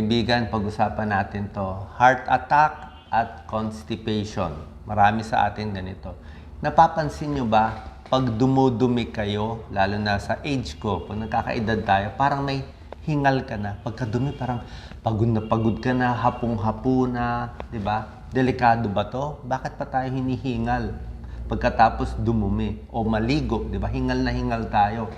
Kaibigan, pag-usapan natin to. Heart attack at constipation. Marami sa atin ganito. Napapansin nyo ba, pag dumudumi kayo, lalo na sa age ko, pag nagkakaedad tayo, parang may hingal ka na. Pagkadumi, parang pagod na pagod ka na, hapong-hapo na, di ba? Delikado ba to? Bakit pa tayo hinihingal? Pagkatapos dumumi o maligo, di ba? Hingal na hingal tayo.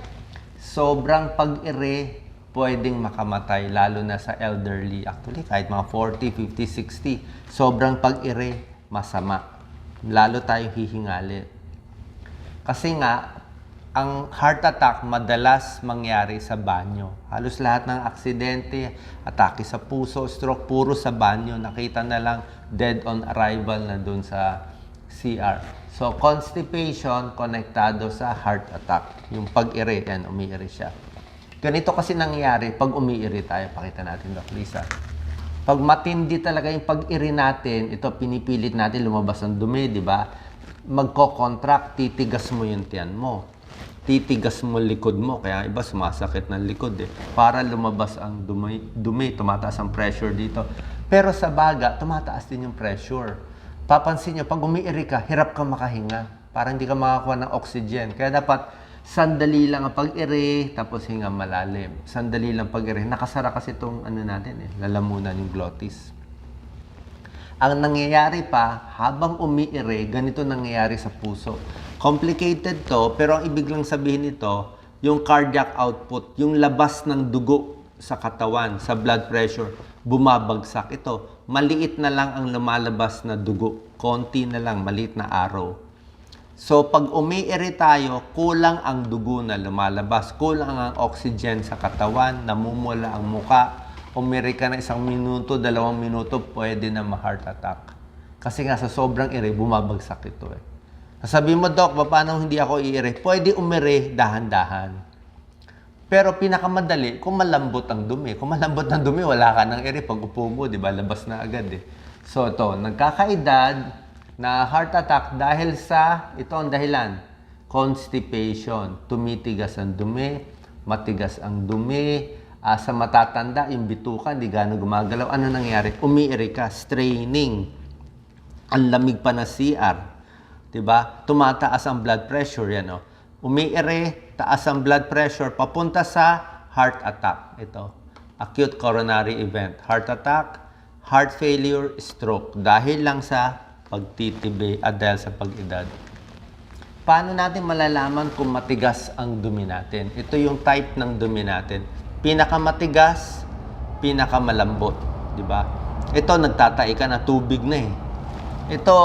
Sobrang pag-ire, pwedeng makamatay, lalo na sa elderly. Actually, kahit mga 40, 50, 60, sobrang pag-ire, masama. Lalo tayo hihingali. Kasi nga, ang heart attack madalas mangyari sa banyo. Halos lahat ng aksidente, atake sa puso, stroke, puro sa banyo. Nakita na lang dead on arrival na dun sa CR. So, constipation konektado sa heart attack. Yung pag-ire, yan, umiire siya. Ganito kasi nangyayari pag umiiri tayo. Pakita natin, Doc Lisa. Pag matindi talaga yung pag-iri natin, ito pinipilit natin lumabas ang dumi, di ba? Magko-contract, titigas mo yung tiyan mo. Titigas mo likod mo, kaya iba sumasakit ng likod eh. Para lumabas ang dumi, dumi, tumataas ang pressure dito. Pero sa baga, tumataas din yung pressure. Papansin nyo, pag umiiri ka, hirap ka makahinga. Para hindi ka makakuha ng oxygen. Kaya dapat sandali lang ang pag-iri, tapos hinga malalim. Sandali lang pag-iri. Nakasara kasi itong ano natin eh, lalamunan yung glottis. Ang nangyayari pa, habang umiire, ganito nangyayari sa puso. Complicated to, pero ang ibig lang sabihin nito, yung cardiac output, yung labas ng dugo sa katawan, sa blood pressure, bumabagsak. Ito, maliit na lang ang lumalabas na dugo. Konti na lang, maliit na araw. So, pag umiiri tayo, kulang ang dugo na lumalabas, kulang ang oxygen sa katawan, namumula ang muka, umiri ka na isang minuto, dalawang minuto, pwede na ma-heart attack. Kasi nga sa sobrang iri, bumabagsak ito eh. Sabi mo, Doc, paano hindi ako iiri? Pwede umiri dahan-dahan. Pero pinakamadali, kung malambot ang dumi. Kung malambot ang dumi, wala ka ng iri. Pag upo mo, di ba, labas na agad eh. So ito, nagkakaedad na heart attack dahil sa, ito ang dahilan, constipation. Tumitigas ang dumi, matigas ang dumi, Ah, sa matatanda, yung bituka, hindi gano'ng gumagalaw. Ano nangyari? Umiiri ka, straining. Ang lamig pa na CR. 'Di ba? Tumataas ang blood pressure yan, oh. Umiire, taas ang blood pressure papunta sa heart attack. Ito, acute coronary event. Heart attack, heart failure, stroke. Dahil lang sa pagtitibi at dahil sa pag-edad. Paano natin malalaman kung matigas ang dumi natin? Ito yung type ng dumi natin. Pinakamatigas, pinakamalambot, 'di ba? Ito nagtatai ka na tubig na eh. Ito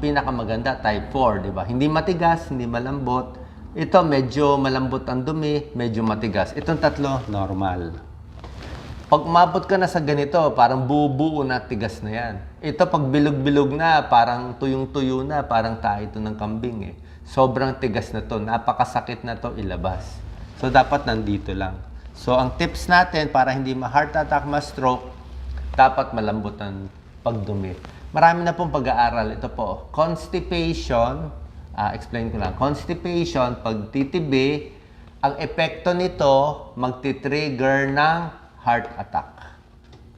pinakamaganda type 4, 'di ba? Hindi matigas, hindi malambot. Ito medyo malambot ang dumi, medyo matigas. Itong tatlo normal. Pag umabot ka na sa ganito, parang bubuo na tigas na yan. Ito pag bilog-bilog na, parang tuyong-tuyo na, parang tayo ng kambing eh. Sobrang tigas na to, napakasakit na to ilabas. So dapat nandito lang. So ang tips natin para hindi ma-heart attack, ma-stroke, dapat malambot ang pagdumi. Marami na pong pag-aaral. Ito po, constipation, ah, explain ko lang. Constipation, pagtitibi, ang epekto nito, magti-trigger ng heart attack.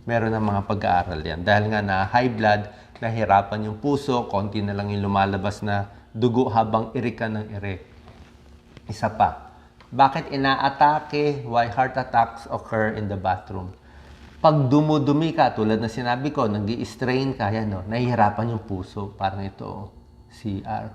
Meron ng mga pag-aaral yan. Dahil nga na high blood, nahirapan yung puso, konti na lang yung lumalabas na dugo habang iri ka ng iri. Isa pa, bakit inaatake? Why heart attacks occur in the bathroom? Pag dumudumi ka, tulad na sinabi ko, nag strain ka, yan, no, nahihirapan yung puso. Parang ito, oh, CR.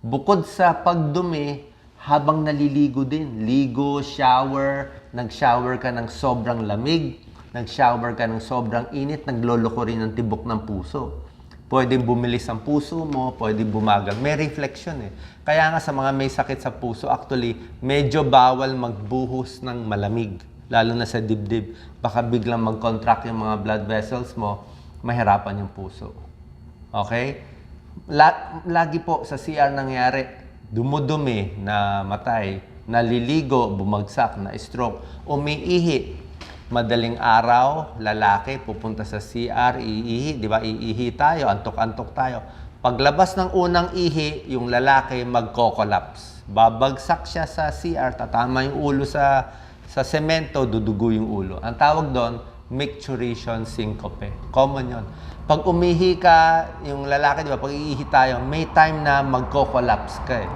Bukod sa pagdumi, habang naliligo din, ligo, shower, nag-shower ka ng sobrang lamig, nag-shower ka ng sobrong init, nagloloko rin ng tibok ng puso. Pwedeng bumilis ang puso mo, pwedeng bumagal. May reflection eh. Kaya nga sa mga may sakit sa puso, actually, medyo bawal magbuhos ng malamig. Lalo na sa dibdib. Baka biglang mag-contract yung mga blood vessels mo, mahirapan yung puso. Okay? La- lagi po sa CR nangyari, dumudumi na matay, naliligo, bumagsak, na stroke, umiihi, madaling araw, lalaki, pupunta sa CR, iihi, di ba? Iihi tayo, antok-antok tayo. Paglabas ng unang ihi, yung lalaki magko-collapse. Babagsak siya sa CR, tatama yung ulo sa sa semento, dudugo yung ulo. Ang tawag doon, micturition syncope. Common yon. Pag umihi ka, yung lalaki, di ba, pag iihi tayo, may time na magko-collapse ka eh.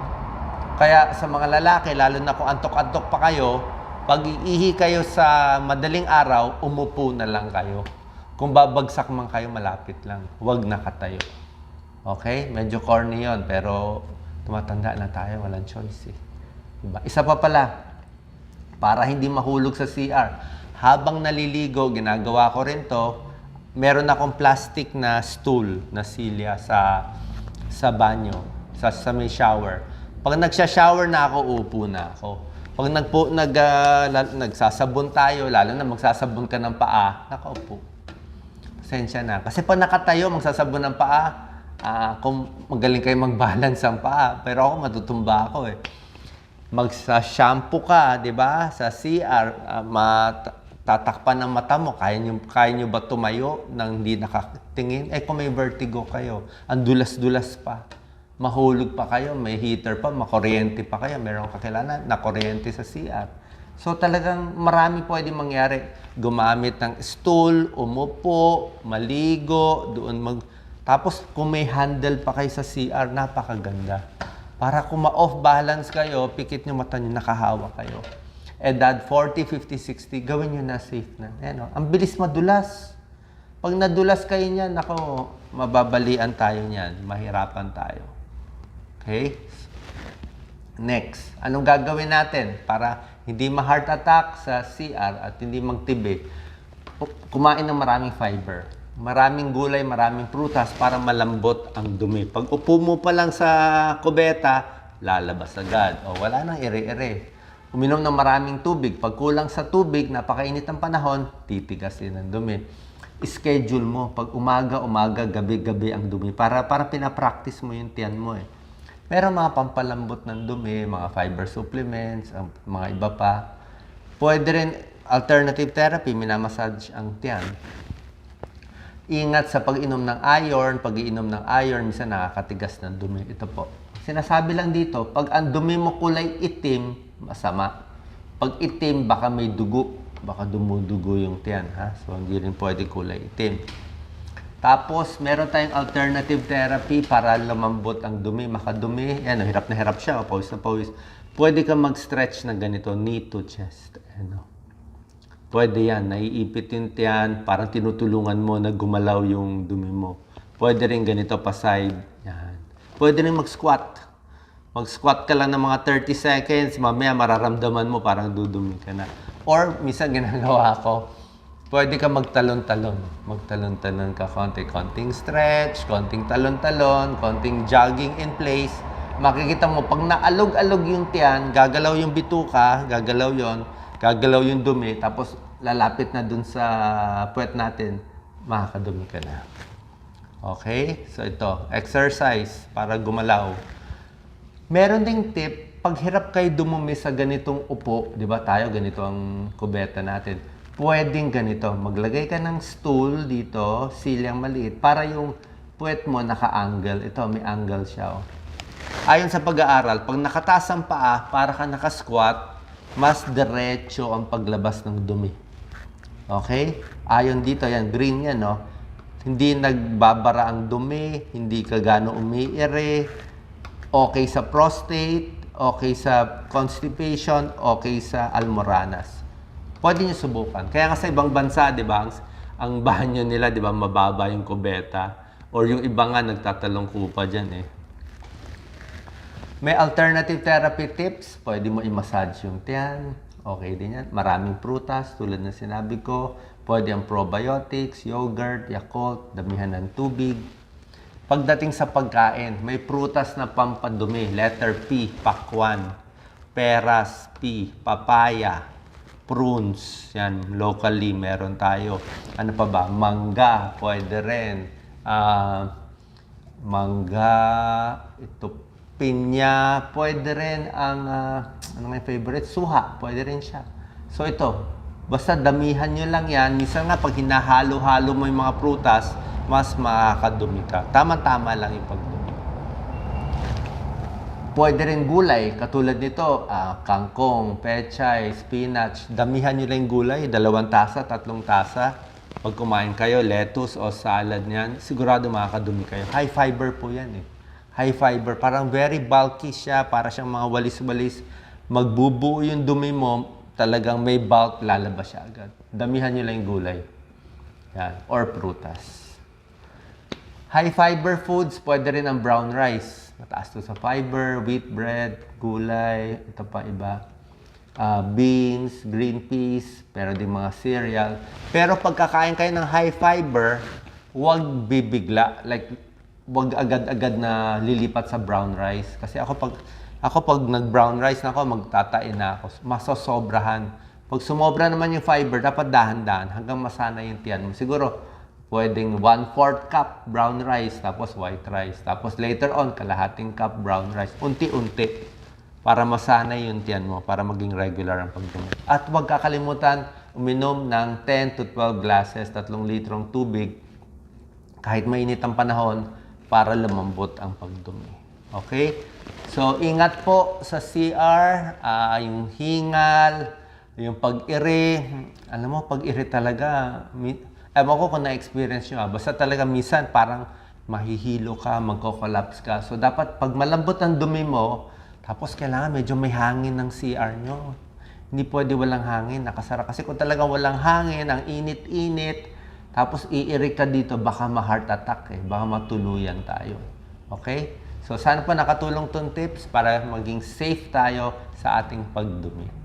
Kaya sa mga lalaki, lalo na kung antok-antok pa kayo, pag iihi kayo sa madaling araw, umupo na lang kayo. Kung babagsak man kayo, malapit lang. Huwag nakatayo. Okay? Medyo corny yon pero tumatanda na tayo, walang choice eh. Diba? Isa pa pala, para hindi mahulog sa CR. Habang naliligo, ginagawa ko rin to, meron akong plastic na stool na silya sa sa banyo, sa, sa may shower. Pag nagsha-shower na ako, upo na ako. Pag nagpo, nag, la- nagsasabon tayo, lalo na magsasabon ka ng paa, nakaupo. Pasensya na. Kasi pag nakatayo, magsasabon ng paa, ah, kung magaling kayo mag-balance ang paa. Pero ako, matutumba ako eh magsa-shampoo ka, 'di ba? Sa CR, ah, mat- tatakpan ng mata mo, kaya niyo kaya niyo ba tumayo nang hindi nakatingin? Eh kung may vertigo kayo, ang dulas-dulas pa. Mahulog pa kayo, may heater pa, makuryente pa kayo, meron kakilala na kuryente sa CR. So talagang marami pwede mangyari. Gumamit ng stool, umupo, maligo, doon mag... Tapos kung may handle pa kayo sa CR, napakaganda. Para kung ma-off balance kayo, pikit nyo mata nyo, nakahawa kayo. Edad 40, 50, 60, gawin nyo na safe na. Ayan, oh. Ang bilis madulas. Pag nadulas kayo niyan, nako, mababalian tayo niyan. Mahirapan tayo. Okay? Next, anong gagawin natin para hindi ma-heart attack sa CR at hindi magtibi? Kumain ng maraming fiber. Maraming gulay, maraming prutas para malambot ang dumi. Pag upo mo pa lang sa kubeta, lalabas agad. O wala nang ere-ere. Uminom ng maraming tubig. Pag kulang sa tubig, napakainit ang panahon, titigas din ang dumi. Schedule mo. Pag umaga, umaga, gabi, gabi ang dumi. Para, para pinapractice mo yung tiyan mo eh. Meron mga pampalambot ng dumi, mga fiber supplements, mga iba pa. Pwede rin alternative therapy, minamassage ang tiyan. Ingat sa pag-inom ng iron, pag-iinom ng iron, minsan nakakatigas ng dumi. Ito po. Sinasabi lang dito, pag ang dumi mo kulay itim, masama. Pag itim, baka may dugo. Baka dumudugo yung tiyan, ha? So, hindi rin pwede kulay itim. Tapos, meron tayong alternative therapy para lumambot ang dumi, makadumi. Yan, hirap na hirap siya, pawis na pawis. Pwede kang mag-stretch ng ganito, knee to chest. Ano. Pwede yan, naiipit yung tiyan, parang tinutulungan mo na gumalaw yung dumi mo. Pwede rin ganito pa side. Yan. Pwede rin mag-squat. Mag-squat ka lang ng mga 30 seconds, mamaya mararamdaman mo parang dudumi ka na. Or, minsan ginagawa ko, pwede ka magtalon-talon. Magtalon-talon ka konti. Konting stretch, konting talon-talon, konting jogging in place. Makikita mo, pag naalog-alog yung tiyan, gagalaw yung bituka, gagalaw yon gagalaw yung dumi, tapos lalapit na dun sa puwet natin, makakadumi ka na. Okay? So ito, exercise para gumalaw. Meron ding tip, pag hirap kayo dumumi sa ganitong upo, di ba tayo, ganito ang kubeta natin. Pwedeng ganito, maglagay ka ng stool dito, silyang maliit, para yung puwet mo naka-angle. Ito, may angle siya. Oh. Ayon sa pag-aaral, pag nakataas ang paa, para ka naka-squat, mas diretso ang paglabas ng dumi. Okay? Ayon dito, yan, green yan, no? Hindi nagbabara ang dumi, hindi ka gano'ng umiire, okay sa prostate, okay sa constipation, okay sa almoranas. Pwede niyo subukan. Kaya nga sa ibang bansa, di ba, ang, ang banyo nila, di ba, mababa yung kubeta. Or yung iba nga, nagtatalong kupa dyan eh. May alternative therapy tips. Pwede mo i-massage yung tiyan. Okay din yan. Maraming prutas, tulad na sinabi ko. Pwede ang probiotics, yogurt, yakult, damihan ng tubig. Pagdating sa pagkain, may prutas na pampadumi. Letter P, pakwan. Peras, P, papaya. Prunes, yan, locally meron tayo. Ano pa ba? Mangga, pwede rin. Ah, mangga, ito, pinya, pwede rin ang, ah, ano yung favorite? Suha, pwede rin siya. So ito, basta damihan nyo lang yan. Minsan nga pag hinahalo-halo mo yung mga prutas, mas makakadumi ka. Tama-tama lang yung pagdumi. Pwede rin gulay, katulad nito, ah, kangkong, pechay, spinach. Damihan nyo lang gulay, dalawang tasa, tatlong tasa. Pag kumain kayo, lettuce o salad niyan, sigurado makakadumi kayo. High fiber po yan eh. High fiber, parang very bulky siya, para siyang mga walis-walis. Magbubuo yung dumi mo, talagang may bulk, lalabas siya agad. Damihan nyo lang yung gulay. Yan. Or prutas. High fiber foods, pwede rin ang brown rice. Mataas to sa fiber, wheat bread, gulay, ito pa iba. Ah, beans, green peas, pero din mga cereal. Pero pag kakain kayo ng high fiber, huwag bibigla. Like, huwag agad-agad na lilipat sa brown rice. Kasi ako pag ako pag nag-brown rice na ako, magtatain na ako. Masosobrahan. Pag sumobra naman yung fiber, dapat dahan-dahan hanggang masana yung tiyan mo. Siguro, pwedeng 1-4 cup brown rice, tapos white rice. Tapos later on, kalahating cup brown rice. Unti-unti para masanay yung tiyan mo, para maging regular ang pagdumi. At huwag kakalimutan uminom ng 10 to 12 glasses, 3 litrong tubig, kahit mainit ang panahon, para lumambot ang pagdumi. Okay? So, ingat po sa CR, ah, yung hingal, yung pag-iri. Alam mo, pag-iri talaga, ewan ko kung na-experience nyo, ah, basta talaga minsan parang mahihilo ka, magko-collapse ka. So, dapat pag malambot ang dumi mo, tapos kailangan medyo may hangin ng CR nyo. Hindi pwede walang hangin, nakasara. Kasi kung talagang walang hangin, ang init-init, tapos iirik ka dito, baka ma-heart attack eh. Baka matuluyan tayo. Okay? So sana po nakatulong tong tips para maging safe tayo sa ating pagdumi.